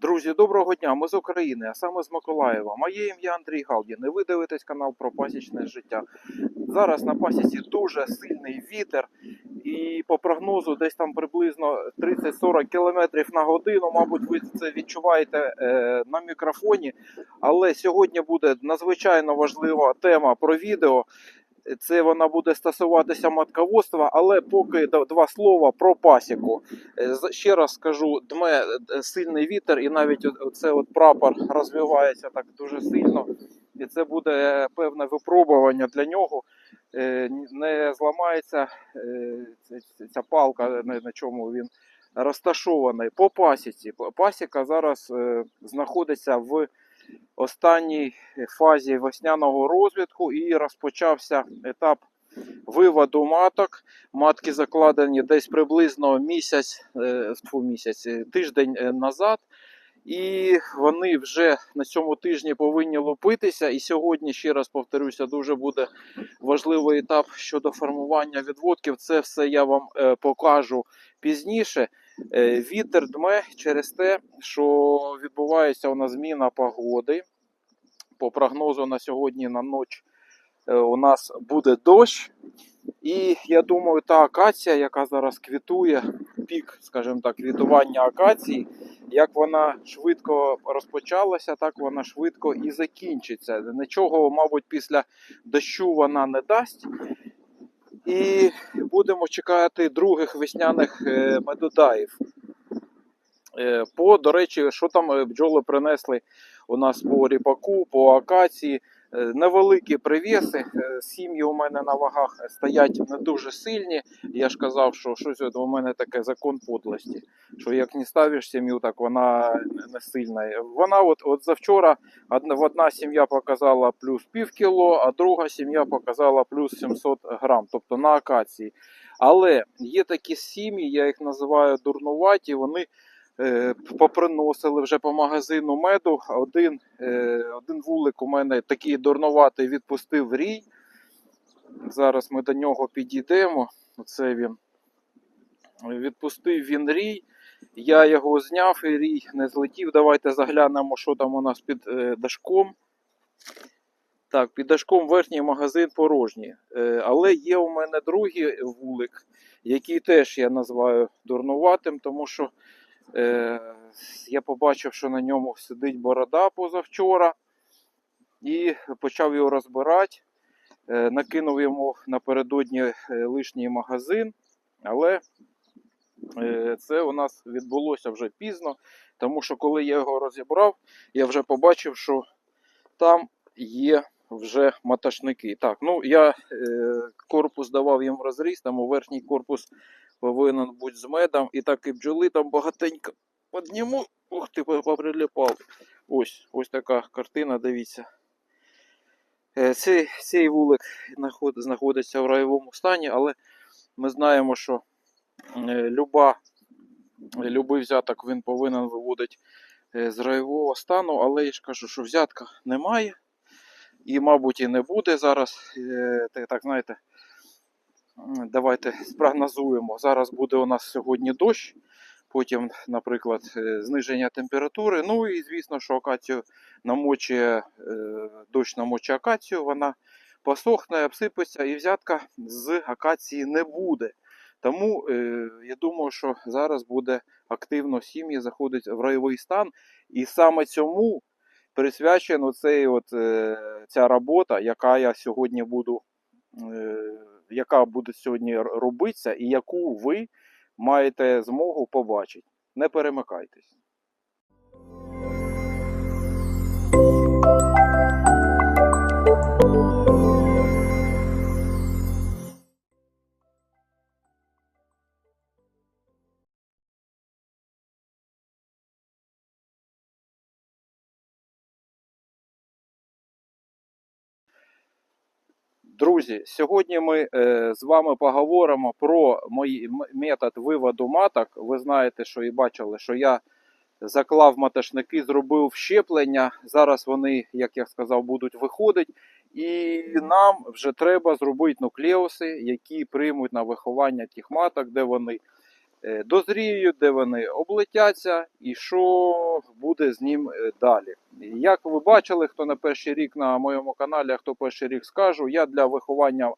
Друзі, доброго дня! Ми з України, а саме з Миколаєва. Моє ім'я Андрій Галдін. І ви дивитесь канал про пасічне життя. Зараз на пасіці дуже сильний вітер, і по прогнозу десь там приблизно 30-40 км на годину. Мабуть, ви це відчуваєте е, на мікрофоні. Але сьогодні буде надзвичайно важлива тема про відео. Це вона буде стосуватися матководства, але поки два слова про пасіку. Е, Ще раз скажу, дме е, сильний вітер, і навіть це от прапор розвивається так дуже сильно. І це буде певне випробування для нього. Е, Не зламається ця- палка, на чому він розташований. По пасіці. Пасіка зараз знаходиться в останній фазі весняного розвитку і розпочався етап виводу маток. Матки закладені десь приблизно місяць, е, тьфу, місяць е, тиждень е, назад. І вони вже на цьому тижні повинні лупитися. І сьогодні, ще раз повторюся, дуже буде важливий етап щодо формування відводків. Це все я вам е, покажу пізніше. Е, Вітер дме через те, що відбувається у нас зміна погоди. По прогнозу на сьогодні на ніч е, у нас буде дощ. І я думаю, та акація, яка зараз квітує, пік, скажімо так, квітування акації, як вона швидко розпочалася, так вона швидко і закінчиться. Нічого, мабуть, після дощу вона не дасть. І будемо чекати других весняних е, медодаїв. Е, По, до речі, що там е, бджоли принесли у нас по ріпаку, по акації. Е, Невеликі привіси. Е, Сім'ї у мене на вагах стоять не дуже сильні. Я ж казав, що щось у мене таке закон подлості. Що як не ставиш сім'ю, так вона не сильна. Вона от, от завчора одна, одна сім'я показала плюс пів кіло, а друга сім'я показала плюс 700 грам, тобто на акації. Але є такі сім'ї, я їх називаю дурнуваті, вони поприносили вже по магазину меду. Один, е, один вулик у мене такий дурнуватий відпустив рій. Зараз ми до нього підійдемо. Оце він. Відпустив він рій. Я його зняв і рій не злетів. Давайте заглянемо, що там у нас під е, дашком. Так, під дашком верхній магазин порожній. Е, але є у мене другий вулик, який теж я називаю дурнуватим, тому що е, я побачив, що на ньому сидить борода позавчора. І почав його розбирати. Е, накинув йому напередодні е, лишній магазин, але е, це у нас відбулося вже пізно, тому що коли я його розібрав, я вже побачив, що там є вже маташники. Так, ну я е, корпус давав їм розріз, тому верхній корпус повинен бути з медом. І так і бджоли там багатенько підніму. Ух ти, поприліпав. Ось, ось така картина, дивіться. Е, Цей, цей вулик знаходиться в райовому стані, але ми знаємо, що е, люба, любий взяток він повинен виводити е, з райового стану, але я ж кажу, що взятка немає. І, мабуть, і не буде зараз. Так, знаєте, давайте спрогнозуємо. Зараз буде у нас сьогодні дощ, потім, наприклад, е, зниження температури. Ну і звісно, що акацію намочує, е, дощ намочує акацію, вона посохне, обсипеться, і взятка з акації не буде. Тому е, я думаю, що зараз буде активно сім'ї заходить в райовий стан, і саме цьому е, ця робота, яка я сьогодні буду, яка буде сьогодні робитися, і яку ви маєте змогу побачити. Не перемикайтесь. Друзі, сьогодні ми е, з вами поговоримо про мій метод виводу маток. Ви знаєте, що і бачили, що я заклав маташники, зробив щеплення. Зараз вони, як я сказав, будуть виходити. І нам вже треба зробити нуклеуси, які приймуть на виховання тих маток, де вони дозріють, де вони облетяться і що буде з ним е, далі. Як ви бачили, хто на перший рік на моєму каналі, а хто перший рік скажу, я для виховання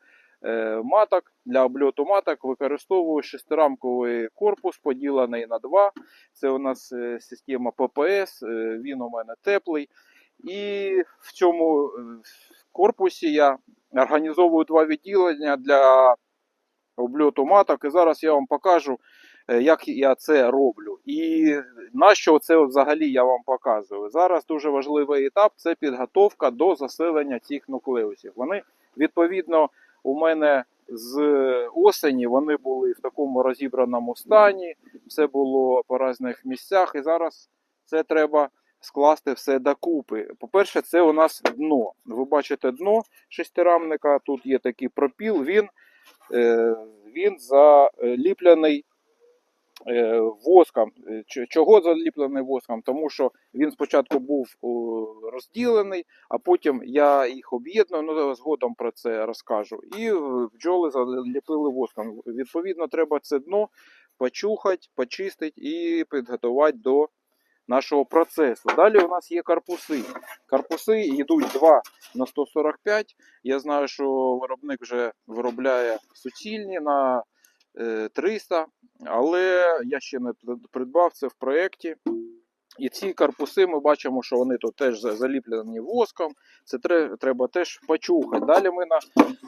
е, маток, для обльоту маток використовую шестирамковий корпус, поділений на два. Це у нас е, система ППС, е, він у мене теплий. І в цьому е, корпусі я організовую два відділення для обльоту маток. І зараз я вам покажу, е, як я це роблю. І на що це взагалі я вам показую. Зараз дуже важливий етап це підготовка до заселення цих нуклеусів. Вони відповідно у мене з осені вони були в такому розібраному стані, все було по різних місцях, і зараз це треба скласти все докупи. По-перше, це у нас дно. Ви бачите дно шестирамника, тут є такий пропіл, він, е, він заліплений е, воском. Е, Чого заліплений воском? Тому що він спочатку був розділений, а потім я їх об'єдную, ну згодом про це розкажу. І е, бджоли заліпили воском. Відповідно, треба це дно почухати, почистити і підготувати до нашого процесу. Далі у нас є корпуси. Корпуси йдуть 2 на 145. Я знаю, що виробник вже виробляє суцільні на е, 300, але я ще не придбав це в проєкті. І ці корпуси ми бачимо, що вони тут теж заліплені воском. Це треба теж почухати. Далі ми на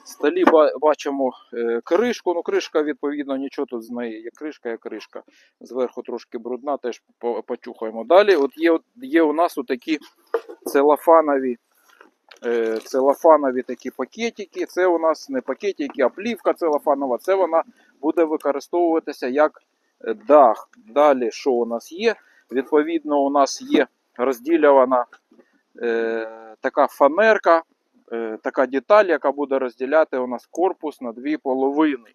столі бачимо е, кришку. Ну, кришка, відповідно, нічого тут з неї. Є кришка, є кришка. Зверху трошки брудна, теж почухаємо. Далі от є, є у нас такі целофанові, е, целофанові такі пакетики. Це у нас не пакетики, а плівка целофанова. Це вона буде використовуватися як дах. Далі, що у нас є? Відповідно, у нас є розділювана е, така фанерка, е, така деталь, яка буде розділяти у нас корпус на дві половини.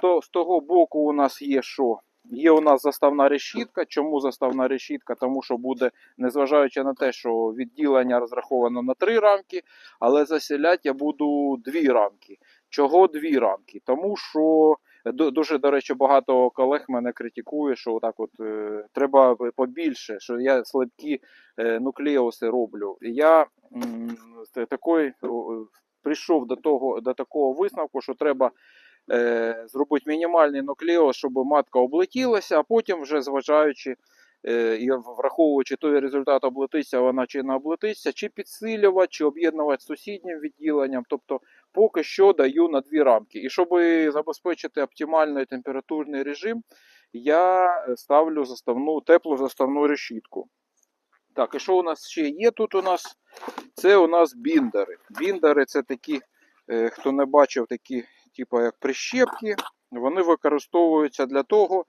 То- з того боку у нас є що? Є у нас заставна решітка. Чому заставна решітка? Тому що буде, незважаючи на те, що відділення розраховано на три рамки, але заселяти я буду дві рамки. Чого дві рамки? Тому що Дуже, до речі, багато колег мене критикує, що отак от е, треба побільше, що я слабкі е, нуклеуси роблю. Я та- такий, прийшов до того до такого висновку, що треба е, зробити мінімальний нуклеус, щоб матка облетілася, а потім, вже зважаючи е, і враховуючи той результат, облетиться вона чи не облетиться, чи підсилювати, чи об'єднувати з сусіднім відділенням. Тобто поки що даю на дві рамки. І щоб забезпечити оптимальний температурний режим, я ставлю заставну, теплу заставну решітку. Так, і що у нас ще є тут у нас? Це у нас біндери. Біндери це такі, е, хто не бачив, такі, типу як прищепки. Вони використовуються для того,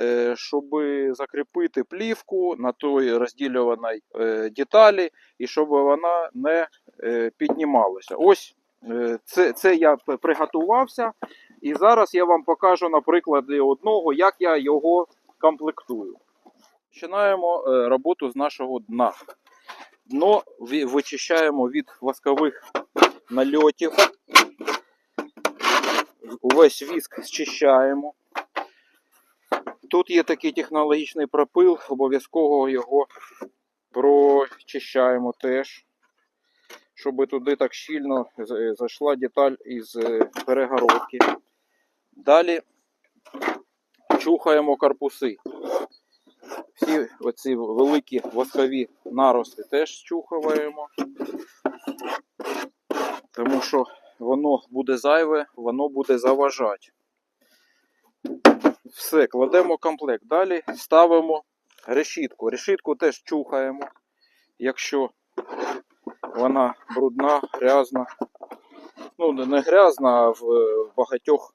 е, щоб закріпити плівку на той розділюваній е, деталі, і щоб вона не піднімалася. Ось Це, це я приготувався, і зараз я вам покажу на прикладі одного, як я його комплектую. Починаємо е, роботу з нашого дна. Дно вичищаємо від воскових нальотів. Увесь віск зчищаємо. Тут є такий технологічний пропил, обов'язково його прочищаємо теж щоб туди так щільно з- зайшла деталь із е, перегородки. Далі чухаємо корпуси. Всі оці великі воскові нарости теж чухаємо, тому що воно буде зайве, воно буде заважати. Все, кладемо комплект. Далі ставимо решітку. Решітку теж чухаємо, якщо вона брудна, грязна. Ну, не- грязна, а в багатьох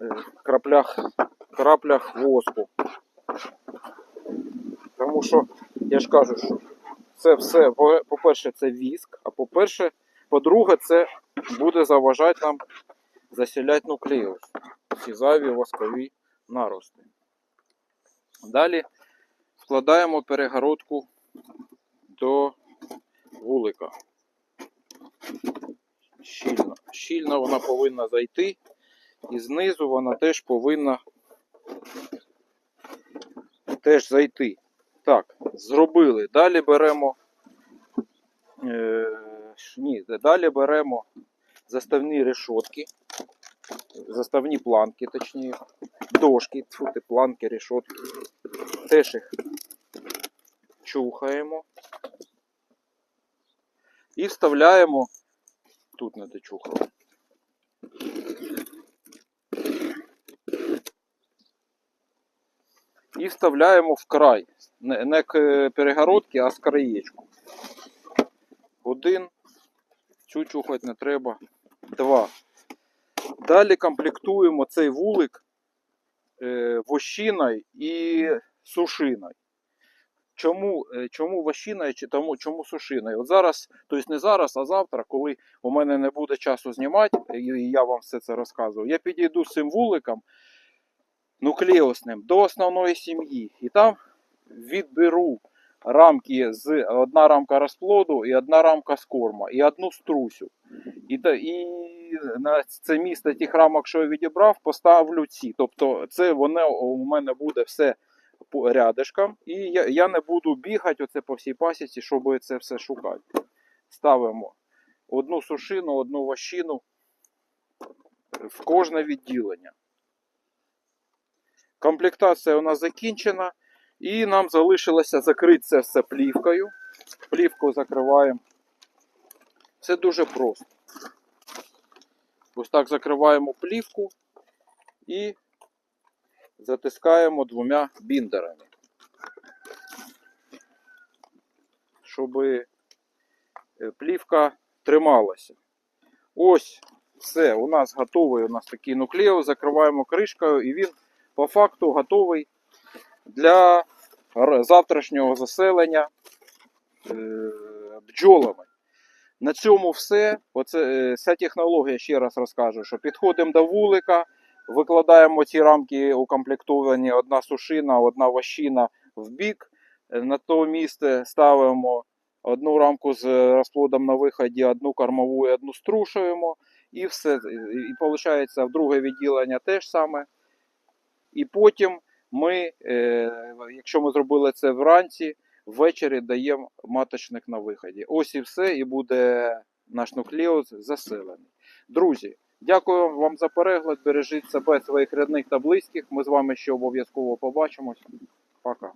е, краплях, краплях воску. Тому що, я ж кажу, що це все, по- по-перше, це віск, а по-перше, по-друге, це буде заважати нам засіляти нуклеус. Ці зайві воскові нарости. Далі вкладаємо перегородку до вулика. Щільно. Щільно вона повинна зайти. І знизу вона теж повинна теж зайти. Так, зробили. Далі беремо. Е, ні, далі беремо заставні решотки. Заставні планки, точніше. Дошки, тьфу планки, решотки. Теж їх чухаємо. І вставляємо. Тут не дочухав. І вставляємо в край. Не, не к перегородки, а з краєчку. Один. Цю чухати не треба. Два. Далі комплектуємо цей вулик е, вощиною і сушиною. Чому, е, чому вощиною чи тому, чому сушиною? От зараз, тобто не зараз, а завтра, коли у мене не буде часу знімати, і і я вам все це розказую, я підійду з цим вуликом нуклеусним до основної сім'ї. І там відберу рамки з одна рамка розплоду і одна рамка з корма, і одну струсю. І, і на це місце тих рамок, що я відібрав, поставлю ці. Тобто, це воно у мене буде все по рядишкам, і я, я не буду бігати оце по всій пасіці, щоб це все шукати. Ставимо одну сушину, одну вощину в кожне відділення. Комплектація у нас закінчена. І нам залишилося закрити це все плівкою. Плівку закриваємо. Це дуже просто. Ось так закриваємо плівку і затискаємо двома біндерами. Щоб плівка трималася. Ось все, у нас готовий у нас такий нуклеус, закриваємо кришкою і він по факту готовий для завтрашнього заселення е, бджолами. На цьому все. Оце, е, ця технологія, ще раз розкажу, що підходимо до вулика, викладаємо ці рамки укомплектовані, одна сушина, одна вощина в бік. Е, На то місце ставимо одну рамку з розплодом на виході, одну кормову і одну струшуємо. І все. І виходить, в друге відділення теж саме. І потім ми, е, якщо ми зробили це вранці, ввечері даємо маточник на виході. Ось і все, і буде наш нуклеус заселений. Друзі, дякую вам за перегляд. Бережіть себе, своїх рідних та близьких. Ми з вами ще обов'язково побачимось. Пока.